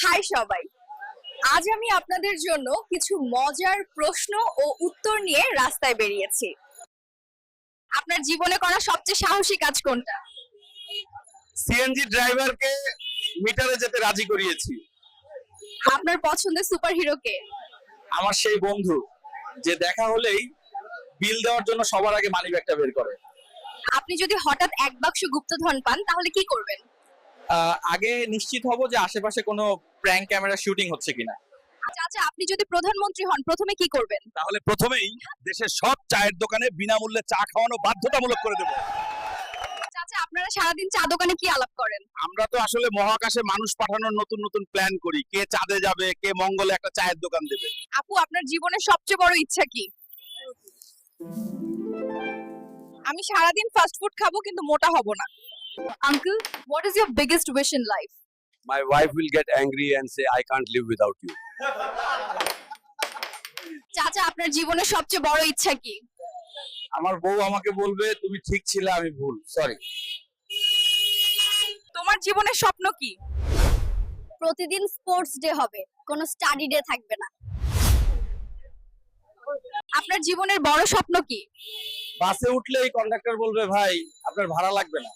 High সবাই। আজ আমি আপনাদের জন্য কিছু মজার প্রশ্ন ও উত্তর নিয়ে রাস্তায় বেরিয়েছি। আপনার জীবনে করা সবচেয়ে সাহসী কাজ কোনটা? সিএনজি ড্রাইভারকে মিটারে যেতে রাজি করিয়েছি। আপনার পছন্দের সুপারহিরো কে? আমার সেই বন্ধু যে দেখা হলেই বিল দেওয়ার জন্য সবার আগে মানি ব্যাগটা বের করে। আপনি যদি হঠাৎ এক বাক্স গুপ্তধন পান তাহলে কি করবেন? আগে নিশ্চিত হব যে আশেপাশে কোনো প্র্যাঙ্ক ক্যামেরা শুটিং হচ্ছে কিনা। আচ্ছা আচ্ছা আপনি যদি প্রধানমন্ত্রী হন প্রথমে কি করবেন? তাহলে প্রথমেই দেশের সব চায়ের দোকানে বিনামূল্যে চা খাওয়ানো বাধ্যতামূলক করে দেবো। আচ্ছা আচ্ছা আপনারা সারাদিন চা দোকানে কি আলাপ করেন? আমরা তো আসলে মহাকাশে মানুষ পাঠানোর নতুন নতুন প্ল্যান করি। কে চাঁদে যাবে কে মঙ্গলে একটা চায়ের দোকান দেবে। আপু আপনার জীবনের সবচেয়ে বড় ইচ্ছা কি? আমি সারাদিন ফাস্ট ফুড খাব কিন্তু মোটা হব না। Uncle what is your biggest wish in life my wife will get angry and say, I can't live without you. চাচা আপনার জীবনের সবচেয়ে বড় ইচ্ছা কি? আমার বউ আমাকে বলবে তুমি ঠিক ছিলে আমি ভুল সরি তোমার জীবনের স্বপ্ন কি? প্রতিদিন স্পোর্টস ডে হবে কোনো স্টাডি ডে থাকবে না। আপনার জীবনের বড় স্বপ্ন কি? বাসে উঠলেই কন্ডাক্টর বলবে ভাই আপনার ভাড়া লাগবে না।